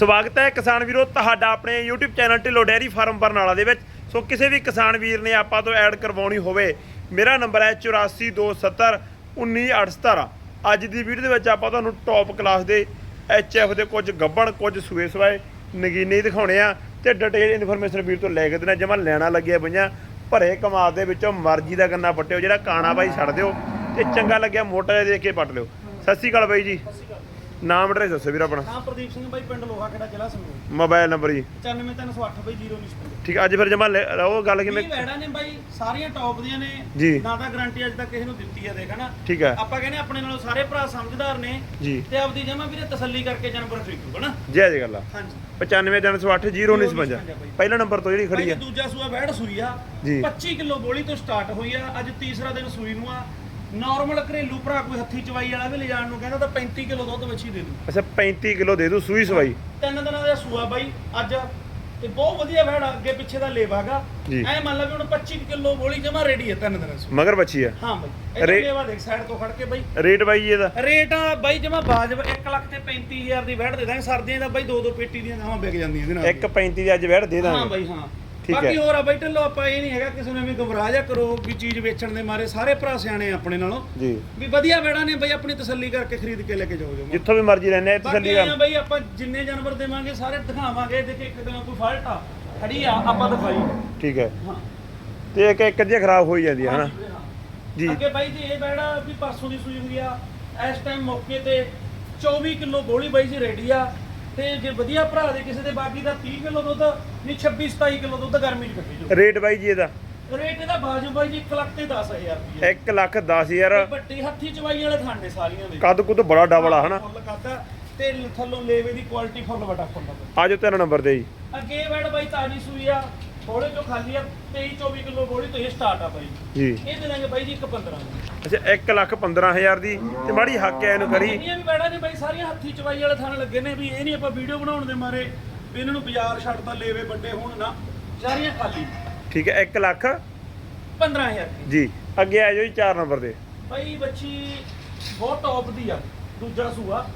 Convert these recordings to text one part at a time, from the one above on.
ਸਵਾਗਤ ਹੈ ਕਿਸਾਨ ਵੀਰੋ ਤੁਹਾਡਾ ਆਪਣੇ YouTube channel Dhillon dairy farm Barnala ਦੇ ਵਿੱਚ। ਸੋ ਕਿਸੇ ਵੀ ਕਿਸਾਨ ਵੀਰ ਨੇ ਆਪਾਂ ਤੋਂ ਐਡ ਕਰਵਾਉਣੀ ਹੋਵੇ, ਮੇਰਾ ਨੰਬਰ ਹੈ 8427191817 ਅੱਜ ਦੀ ਵੀਡੀਓ ਦੇ ਵਿੱਚ ਆਪਾਂ ਤੁਹਾਨੂੰ ਟੌਪ ਕਲਾਸ ਦੇ HF ਦੇ ਕੁਝ ਗੱਬਣ, ਕੁਝ ਸੂਏ ਸਵਾਏ ਨਗੀਨੇ ਦਿਖਾਉਣੇ ਆ ਤੇ ਡਿਟੇਲ ਇਨਫੋਰਮੇਸ਼ਨ ਵੀਰ ਤੋਂ ਲੈ ਕੇ ਦੇਣਾ, ਜਮਾ ਲੈਣਾ ਲੱਗਿਆ ਪਈਆਂ। ਭਰੇ ਕਮਾਦ ਦੇ ਵਿੱਚੋਂ ਮਰਜ਼ੀ ਦਾ ਗੰਨਾ ਪੱਟਿਓ, ਜਿਹੜਾ ਕਾਣਾ ਬਾਈ ਛੱਡ ਦਿਓ ਤੇ ਚੰਗਾ ਲੱਗਿਆ ਮੋਟਾ ਜਿਹਾ ਦੇਖ ਕੇ ਪੱਟ ਲਿਓ। ਸਤਿ ਸ਼੍ਰੀ ਅਕਾਲ ਬਾਈ ਜੀ। ਨਾਮ ਐਡਰੈਸ ਦੱਸੋ ਵੀਰ ਆਪਣਾ। ਹਾਂ ਪ੍ਰਦੀਪ ਸਿੰਘ ਬਾਈ ਪਿੰਡ ਲੋਹਾ ਕਿਹੜਾ ਜ਼ਿਲ੍ਹਾ ਸੰਗਰੂਰ। ਮੋਬਾਈਲ ਨੰਬਰ ਜੀ। 94308 ਬਾਈ 0 ਠੀਕ ਅੱਜ ਫਿਰ ਜਮਾ ਉਹ ਗੱਲ ਕਿਵੇਂ? ਇਹ ਵੈੜਾਂ ਨੇ ਬਾਈ? ਸਾਰੀਆਂ ਟੌਪ ਦੀਆਂ ਨੇ। ਨਾ ਤਾਂ ਗਾਰੰਟੀ ਅੱਜ ਤੱਕ ਕਿਸੇ ਨੂੰ ਦਿੱਤੀ ਆ ਦੇਖ ਹਨਾ? ਠੀਕ ਹੈ ਆਪਾਂ ਕਹਿੰਦੇ ਆਪਣੇ ਨਾਲੋਂ ਸਾਰੇ ਭਰਾ ਸਮਝਦਾਰ ਨੇ ਤੇ ਆਪਦੀ ਜਮਾ ਵੀਰੇ ਤਸੱਲੀ ਕਰਕੇ ਜਾਨਵਰ ਖਰੀਦੂ ਹਨਾ? ਜੈ ਜੀ ਗੱਲ ਆ। ਹਾਂਜੀ 95080955 ਪਹਿਲਾ ਨੰਬਰ ਤੋਂ ਜਿਹੜੀ ਖੜੀ ਬਾਈ ਆ ਦੂਜਾ ਸੂਆ ਵੈੜ ਸੂਈ ਆ। ਜੀ। 25 ਕਿਲੋ ਬੋਲੀ ਤੋਂ ਸਟਾਰਟ ਹੋਈ ਆ। ਅੱਜ ਤੀਸਰਾ ਦਿਨ ਸੂਈ ਨੂੰ ਆ। ਨਾਰਮਲ ਘਰੇਲੂ ਭਰਾ ਕੋਈ ਹੱਥੀ ਚਵਾਈ ਵਾਲਾ ਵੀ ਲੈ ਜਾਣ ਨੂੰ ਕਹਿੰਦਾ ਤਾਂ 35 ਕਿਲੋ ਦੁੱਧ ਵੱਛੀ ਦੇ ਦੂ। ਅੱਛਾ 35 ਕਿਲੋ ਦੇ ਦੂ ਸੂਈ ਸਵਾਈ। ਤਿੰਨ ਦਿਨਾਂ ਦਾ ਸੂਆ ਬਾਈ ਅੱਜ ਤੇ ਬਹੁਤ ਵਧੀਆ ਵੈੜ ਅੱਗੇ ਪਿੱਛੇ ਦਾ ਲੇਵਾਗਾ। ਐ ਮੰਨ ਲਾ ਵੀ ਹੁਣ 25 ਕਿਲੋ ਬੋਲੀ ਜਮਾ ਰੈਡੀ ਹੈ ਤਿੰਨ ਦਿਨਾਂ ਚ ਮਗਰ ਬੱਚੀ ਆ। ਹਾਂ ਬਾਈ ਇਹ ਲੇਵਾ ਦੇਖ ਸਾਈਡ ਤੋਂ ਖੜ ਕੇ ਬਾਈ। ਰੇਟ ਬਾਈ ਇਹਦਾ? ਰੇਟ ਆ ਬਾਈ ਜਮਾ ਬਾਜਬ 1 ਲੱਖ ਤੇ 35000 ਦੀ ਵੈੜ ਦੇ ਦਾਂਗੇ। ਸਰਦੀਆਂ ਦਾ ਬਾਈ ਦੋ ਦੋ ਪੇਟੀ ਦੀਆਂ ਗਾਵਾਂ ਵਿਕ ਜਾਂਦੀਆਂ ਇਹਦੇ ਨਾਲ। 1.35 ਦੀ ਅੱਜ ਵੈੜ ਦੇ ਹਾਂ ਦਾਂਗੇ ਬਾਈ ਹਾਂ। ਠੀਕ ਬਾਕੀ ਹੈ। ਹੋਰ ਆ ਬਾਈ ਢਿੱਲੋਂ ਆਪਾਂ ਇਹ ਨਹੀਂ ਹੈਗਾ ਕਿਸੇ ਨੂੰ ਐਵੇਂ ਗਮਰਾਹ ਜਾ ਕਰੋ ਵੀ ਚੀਜ਼ ਵੇਚਣ ਦੇ ਮਾਰੇ ਸਾਰੇ ਭਰਾ ਸਿਆਣੇ ਆ ਆਪਣੇ ਨਾਲੋਂ। ਜੀ। ਵੀ ਵਧੀਆ ਵੈੜਾਂ ਨੇ ਬਾਈ ਆਪਣੀ ਤਸੱਲੀ ਕਰਕੇ ਖਰੀਦ ਕੇ ਲੈ ਕੇ ਜਾਓ ਜਮਾ। ਜਿੱਥੋਂ ਵੀ ਮਰਜ਼ੀ ਲੈਣੇ ਬਾਕੀ ਤਸੱਲੀ ਆ ਬਈ ਆਪਾਂ ਜਿੰਨੇ ਜਾਨਵਰ ਦੇਵਾਂਗੇ ਸਾਰੇ ਦਿਖਾਵਾਂਗੇ ਦੇਖੇ ਇੱਕ ਦਿਨ ਕੋਈ ਫਾਲਟ ਆ। ਖੜੀ ਆ ਆਪਾਂ ਦਿਖਾਈ। ਠੀਕ ਹੈ। ਹਾਂ। ਤੇ ਇੱਕ ਇੱਕ ਜਿਹੀ ਖਰਾਬ ਹੋਈ ਜਾਂਦੀ ਹੈ ਹਨਾ? ਹਾਂਜੀ ਵੀਰੇ, ਹਾਂ। ਜੀ। ਅੱਗੇ ਬਾਈ ਜੀ ਇਹ ਬੈੜਾ ਵੀ ਪਰਸੋਂ ਦੀ ਸੂਈ ਹੋਈ ਆ। ਇਸ ਟਾਈਮ ਮੌਕੇ ਤੇ 24 ਕਿਲੋ ਗੋਲੀ ਬਾਈ ਜੀ ਰੈਡੀ ਆ। ਤੇ ਜੇ ਵਧੀਆ ਭਰਾ ਦੇ ਕਿਸੇ ਦੇ ਬਾਕੀ ਦਾ 30 ਕਿਲੋ ਦੁੱਧ ਨਹੀਂ 26 27 ਕਿਲੋ ਦੁੱਧ ਗਰਮੀ ਚ ਕੱਢੀ ਜੋ ਰੇਟ ਬਾਈ ਜੀ ਇਹਦਾ? ਰੇਟ ਇਹਦਾ ਬਾਜੂ ਬਾਈ ਜੀ 1 ਲੱਖ ਤੇ 10000 ਰੁਪਏ 1 ਲੱਖ 10000 ਵੱਡੀ ਹੱਥੀ ਚਵਾਈ ਵਾਲੇ ਥਾਣੇ ਸਾਰੀਆਂ ਦੇ। ਕੱਦ ਕੁੱਦ ਬੜਾ ਡਬਲ ਆ ਹਨਾ? ਫੁੱਲ ਆ, ਤੇ ਥੱਲੋਂ ਲੇਵੇ ਦੀ ਕੁਆਲਿਟੀ ਫੁੱਲ ਵੱਡਾ ਫੁੱਲ ਆ। ਆਜੋ ਤਿੰਨ ਨੰਬਰ ਤੇ ਜੀ। ਅੱਗੇ ਬੈਡ ਬਾਈ ਤਾਜੀ ਸੂਈ ਆ। ਥੋੜੇ ਚੋਂ ਖਾਲੀ ਆ 23 24 ਕਿਲੋ ਗੋਲੀ ਤੋਂ ਇਹ ਸਟਾਰਟ ਆ ਬਾਈ। ਜੀ। ਇਹ ਦੇ ਦਾਂਗੇ ਬਾਈ ਜੀ 1.15 ਅੱਛਾ 1 ਲੱਖ 15000 ਦੀ ਤੇ ਮਾੜੀ ਹੱਕ ਐ ਇਹਨੂੰ ਕਰੀ। ਜਿੰਨੀਆਂ ਵੀ ਬੈੜਾਂ ਨੇ ਬਾਈ ਸਾਰੀਆਂ ਹੱਥੀ ਚਵਾਈ ਵਾਲੇ ਥਾਣ ਲੱਗੇ ਨੇ ਵੀ ਇਹ ਨਹੀਂ ਆਪਾਂ ਵੀਡੀਓ ਬਣਾਉਣ ਦੇ ਮਾਰੇ ਵੀ ਇਹਨਾਂ ਨੂੰ ਬਾਜ਼ਾਰ ਛੱਡਦਾ ਲੇਵੇ ਵੱਡੇ ਹੋਣ ਨਾ। ਸਾਰੀਆਂ ਖਾਲੀ। ਠੀਕ ਹੈ 1 ਲੱਖ 15000 ਦੀ। ਜੀ ਅੱਗੇ ਆ ਜਾਓ ਜੀ 4 ਨੰਬਰ ਤੇ। ਬਾਈ ਬੱਚੀ ਬਹੁਤ ਟੌਪ ਦੀ ਆ ਦੂਜਾ ਸੂਆ।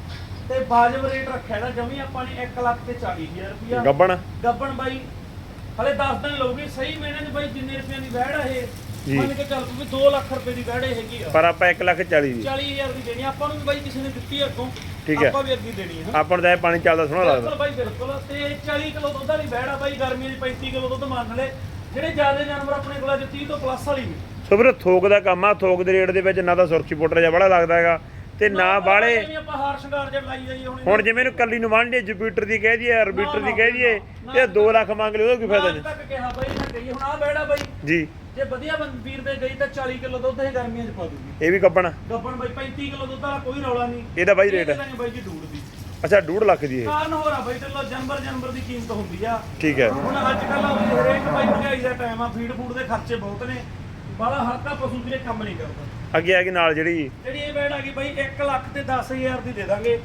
ਤੇ ਬਾਜਬ ਰੇਟ ਰੱਖਿਆ ਦਾ ਜਮੀ ਆਪਾਂ ਨੇ 1 ਲੱਖ ਤੇ 40000 ਰੁਪਿਆ ਗੱਬਣ। ਗੱਬਣ ਬਾਈ ਹਲੇ 10 ਦਿਨ ਲਊਗੀ ਸਹੀ ਮਹੀਨੇ 'ਚ ਬਾਈ ਜਿੰਨੇ ਰੁਪਏ ਦੀ ਵੈੜ ਆ ਇਹ। ਜੀ। ਮੰਨ ਕੇ ਚੱਲ ਵੀ 2 ਲੱਖ ਰੁਪਏ ਦੀ ਇਹ ਹੈਗੀ ਆ। ਪਰ ਆਪਾਂ 1 ਲੱਖ 40 ਦੀ। 40000 ਦੀ ਦੇਣੀ। ਆਪਾਂ ਨੂੰ ਵੀ ਬਾਈ ਕਿਸੇ ਨੇ ਦਿੱਤੀ ਆ ਅੱਗੋਂ। ਠੀਕ ਹੈ। ਆਪਾਂ ਵੀ ਅੱਗੇ ਦੇਣੀ ਹੈ ਆਪਾਂ ਨੂੰ ਇਹ ਪਾਣੀ ਚੱਲਦਾ ਸੋਹਣਾ ਬਿਲਕੁਲ ਲੱਗਦਾ ਬਾਈ ਬਿਲਕੁਲ। ਤੇ 40 ਕਿਲੋ ਦੁੱਧ ਵਾਲੀ ਵੈੜ ਆ ਬਾਈ ਗਰਮੀ ਦੀ 35 ਕਿਲੋ ਦੁੱਧ ਮੰਨ ਲੈ। ਜਿਹੜੇ ਜ਼ਿਆਦਾ ਜਾਨਵਰ ਆਪਣੇ ਕੋਲ ਅੱਜ 30 ਤੋਂ ਪਲੱਸ ਵਾਲੀ ਵੀ ਸੋ ਵੀਰੇ ਥੋਕ ਦਾ ਕੰਮ ਆ। ਥੋਕ ਦੇ ਰੇਟ ਦੇ ਵਿੱਚ ਨਾ ਤਾਂ ਸੁਰਖੀ ਪਾਊਡਰ ਜਿਹਾ ਬੜਾ ਲੱਗਦਾ ਹੈਗਾ। ਤੇ ਨਾ ਬਾਲੇ ਜਿਵੇਂ ਆਪਾਂ ਹਾਰ ਸ਼ਿੰਗਾਰ ਜਿਹਾ ਲਾਈ ਜਾਈਏ ਹੁਣ। ਹੁਣ ਜਿਵੇਂ ਇਹਨੂੰ ਕੱਲੀ ਨੂੰ ਮੰਨ ਲਈਏ ਜੁਪੀਟਰ ਦੀ ਕਹਿ ਦਈਏ ਆਰਬਿਟਰ ਦੀ ਕਹਿ ਦਈਏ ਤੇ 2 ਲੱਖ ਮੰਗ ਲਿਓ ਉਹਦਾ ਕੀ ਫਾਇਦਾ ਅੱਜ ਨਹੀਂ ਤੱਕ ਕਿਹਾ ਬਾਈ ਨਾ ਕਹੀ ਹੁਣ ਆ ਵੈੜ ਆ ਬਾਈ। ਜੀ। ਜੇ ਵਧੀਆ ਵੀਰ ਦੇ ਗਈ ਤਾਂ 40 ਕਿਲੋ ਦੁੱਧ ਇਹ ਗਰਮੀਆਂ 'ਚ ਪਾ ਦੂਗੀ। ਇਹ ਵੀ ਗੱਬਣ ਗੱਬਣ ਬਾਈ 35 ਕਿਲੋ ਦੁੱਧ ਵਾਲਾ ਕੋਈ ਰੌਲਾ ਨਹੀਂ। ਇਹਦਾ ਬਾਈ ਰੇਟ ਦਾਂਗੇ ਬਾਈ ਜੀ ਡੂੜ ਦੀ। ਅੱਛਾ 2.5 ਲੱਖ ਦੀ ਇਹ। ਕਾਰਨ ਹੋਰ ਆ ਬਾਈ ਢਿੱਲੋਂ ਜਨਵਰ ਜਨਵਰ ਦੀ ਕੀਮਤ ਹੁੰਦੀ ਆ। ਠੀਕ ਹੈ। ਹੁਣ ਅੱਜ ਕੱਲ ਹਰੇਕ ਬਾਈ ਮਹਿੰਗਾਈ ਦਾ ਟਾਈਮ ਆ ਫੀਡ ਫੂਡ ਦੇ ਖਰਚੇ ਬਹੁਤ ਨੇ। ਬੜਾ ਹਲਕਾ ਪਸ਼ੂ ਵੀਰੇ ਕੰਮ ਨਹੀਂ ਕਰਦਾ। ਅੱਗੇ ਆ ਗਈ ਨਾਲ ਜਿਹੜੀ ਜਿਹੜੀ ਇਹ ਬੈਡ ਆ ਗਈ ਬਾਈ 1 ਲੱਖ ਤੇ 10000 ਦੀ ਦੇ ਦਾਂਗੇ।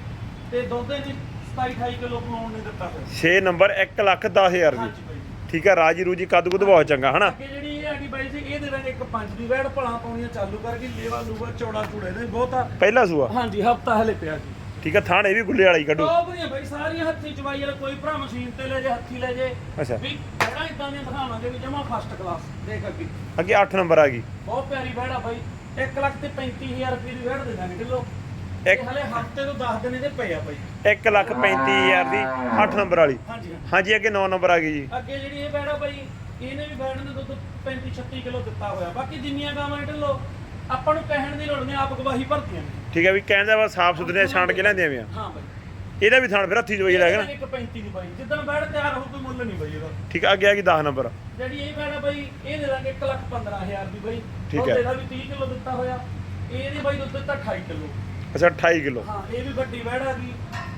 ਤੇ ਦੁੱਧ ਇਹਦੀ 27 28 ਕਿਲੋ ਪਲਾਉਣ ਨੇ ਦਿੱਤਾ ਫਿਰ। 6 ਨੰਬਰ 1 ਲੱਖ 10000 ਦੀ। ਹਾਂਜੀ ਬਾਈ ਠੀਕ ਹੈ ਰਾਜੀ ਰੂਜੀ ਕੱਦ ਕੁੱਦ ਬਹੁਤ ਚੰਗਾ ਹਨਾ? ਅੱਗੇ ਜਿਹੜੀ ਇਹ ਆ ਗਈ ਬਾਈ ਜੀ ਇਹ ਦੇ ਦਾਂਗੇ ਇੱਕ ਪੰਜ ਦੀ ਬੈਡ ਭਲਾ ਪਾਉਣੀਆਂ ਚਾਲੂ ਕਰ ਗਈ ਲੇਵਾ ਲੂਵਾ ਚੌੜਾ ਚੂੜਾ ਵੀ ਬਹੁਤਾ ਪਹਿਲਾ ਸੂਆ? ਹਾਂਜੀ ਹਫਤਾ ਹਲੇ ਪਿਆ ਜੀ। ਠੀਕ ਹੈ ਥਾਣ ਵੀ ਗੁੱਲੇ ਵਾਲਾ ਹੀ ਕੱਢੂ। ਟੌਪ ਦੀਆਂ ਬਾਈ ਸਾਰੀਆਂ ਹੱਥੀ ਚਵਾਈ ਵਾਲਾ ਕੋਈ ਭਰਾ ਮਸ਼ੀਨ ਤੇ ਲੈ ਜੇ ਹੱਥੀ ਲੈ ਜੇ। ਅੱਛਾ। ਵੀ ਬੈੜਾਂ ਇਦਾਂ ਦੀਆਂ ਦਿਖਾਵਾਂਗੇ ਵੀ ਜਮਾ ਫਸਟ ਕਲਾਸ ਦੇਖ ਅੱਗੇ। ਅੱਗੇ 8 ਨੰਬਰ ਆ ਗਈ। ਬਹੁਤ ਪਿਆਰੀ ਵੈੜ ਆ ਬਾਈ। 1 ਲੱਖ ਤੇ 35000 ਰੁਪਏ ਦੀ ਵੈੜ ਦੇ ਦਾਂਗੇ ਕਿਲੋ। ਇੱਕ- ਇਹ ਹਲੇ ਹਫ਼ਤੇ ਤੋਂ 10 ਦਿਨ ਇਹਦੇ ਪਏ ਆ ਬਾਈ। 1 ਲੱਖ 35000 ਦੀ 8 ਨੰਬਰ ਵਾਲੀ। ਹਾਂਜੀ ਹਾਂਜੀ। ਹਾਂਜੀ ਅੱਗੇ 9 ਨੰਬਰ ਆ ਗਈ ਜੀ। ਅੱਗੇ ਜਿਹੜੀ ਇਹ ਵੈੜ ਆ ਬਾਈ ਇਹਨੇ ਵੀ ਵੈੜ ਨੇ ਦੁੱਧ 35 36 ਕਿਲੋ ਦਿੱਤਾ ਹੋਇਆ। ਬਾਕੀ ਜਿੰਨੀਆਂ ਗਾਵਾਂ ਨੇ ਢਿੱਲੋ ਆਪਾਂ ਨੂੰ ਕਹਿਣ ਦੀ ਲੋੜ ਨਹੀਂ ਆਪ ਗਵਾਹੀ ਭਰਤੀਆਂ ਨੇ। ਠੀਕ ਹੈ ਵੀ ਕਹਿਣ ਦਾ ਵਾ ਸਾਫ਼ ਸੁਥਰੇ ਛਾਂਟ ਕੇ ਲੈਂਦੇ ਆ ਹਾਂ ਬਾਈ। ਇਹਦਾ ਵੀ ਥਾਣ ਫਿਰ ਹੱਥੀ ਜੋਈ ਲੱਗਾ ਨਾ। ਇੱਕ 35 ਦੀ ਬਾਈ। ਜਿੱਦਣ ਵੈੜ ਤਿਆਰ ਹੋ ਕੋਈ ਮੁੱਲ ਨਹੀਂ ਬਾਈ ਇਹਦਾ। ਠੀਕ ਹੈ ਅੱਗੇ ਆ ਗਈ 10 ਨੰਬਰ। ਜਿਹੜੀ ਇਹ ਆ ਬਾਈ ਇਹ ਦੇ ਦਾਂਗੇ 1 ਲੱਖ 15000 ਦੀ ਬਾਈ। ਠੀਕ ਹੈ। ਇਹਦਾ ਵੀ 30 ਕਿਲੋ ਦਿੱਤਾ ਹੋਇਆ। ਇਹਦੀ ਬਾਈ ਦੁੱਧ ਦਿੱਤਾ 28 ਕਿਲੋ। ਅੱਛਾ 28 ਕਿਲੋ। ਹਾਂ ਇਹ ਵੀ ਵੱਡੀ ਵੈੜ ਆ ਗਈ।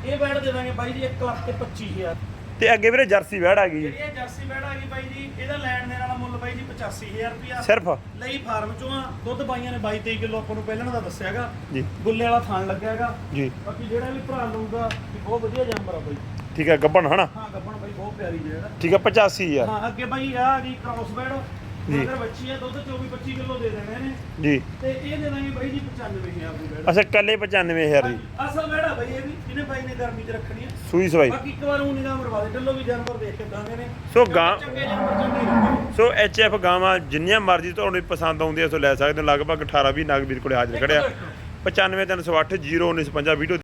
ਇਹ ਵੈੜ ਦੇ ਦਾਂਗੇ ਬਾਈ ਜੀ 1 ਲੱਖ ਤੇ 25000 ਤੇ ਅੱਗੇ ਵੀਰੇ ਜਰਸੀ ਵੈੜ ਆ ਗਈ। ਇਹ ਜਰਸੀ ਵੈੜ ਆ ਗਈ ਬਾਈ ਜੀ ਇਹਦਾ ਲੈਣ ਦੇਣ ਵਾਲਾ ਮੁੱਲ ਬਾਈ ਜੀ 85000 ਰੁਪਿਆ ਸਿਰਫ? ਲਈ ਫਾਰਮ ਚੋਂ ਆ ਦੁੱਧ ਬਾਈਆਂ ਨੇ 22 23 ਕਿਲੋ ਆਪਾਂ ਨੂੰ ਪਹਿਲਾਂ ਦਾ ਦੱਸਿਆਗਾ ਜੀ। ਗੁੱਲੇ ਵਾਲਾ ਥਾਣ ਲੱਗਿਆਗਾ ਜੀ। ਬਾਕੀ ਜਿਹੜਾ ਵੀ ਭਰਾ ਲਊਗਾ ਵੀ ਬਹੁਤ ਵਧੀਆ ਜਾਨਵਰ ਆ ਬਾਈ। ਠੀਕ ਹੈ ਗੱਬਣ ਹਨਾ? ਹਾਂ ਗੱਬਣ ਬਾਈ ਬਹੁਤ ਪਿਆਰੀ ਜਿਹੜਾ। ਠੀਕ ਹੈ 85000 ਹਾਂ ਅੱਗੇ ਬਾਈ ਆ ਆ ਗਈ ਕ੍ਰਾਸ ਵੈੜ। ਜੀ। ਮਗਰ ਬੱਚੀਆਂ ਦੁੱਧ 24 25 ਕਿਲੋ ਦੇ ਦੇਣੇ ਨੇ। ਜੀ। ਤੇ ਇਹ ਦੇ ਦਾਂਗੇ ਬਾਈ ਜੀ 95000 ਦੀ ਬੈੜ ਅੱਛਾ ਕੱਲੇ 95000 ਦੀ। ਅਸਲ ਬੈੜਾ ਬਾਈ ਇਹ ਵੀ ਜਿਹਨੇ ਬਾਈ ਨੇ ਗਰਮੀ 'ਚ ਰੱਖਣੀ ਆ। ਸੂਈ ਸਵਾਈ। ਬਾਕੀ ਇੱਕ ਵਾਰ ਉਹ ਨਿਗਾਹ ਮਰਵਾ ਦੇ ਢੱਲੋ ਵੀ ਜਾਨਵਰ ਦੇਖ ਕੇ ਦਾਂਗੇ ਨੇ ਸੋ ਗਾਂ ਚੰਗੇ ਜਾਨਵਰ ਚੰਗੇ ਰਹਿੰਦੇ ਸੋ ਐਚਐਫ ਗਾਵਾਂ ਜਿੰਨੀਆਂ ਮਰਜ਼ੀ ਤੁਹਾਨੂੰ ਪਸੰਦ ਆਉਂਦੀਆਂ ਸੋ ਲੈ ਸਕਦੇ ਹੋ। ਲਗਭਗ 18 20 ਨਗ ਵੀਰ ਕੋਲੇ ਹਾਜ਼ਰ ਖੜਿਆ 95308 0955 ਵੀਡੀਓ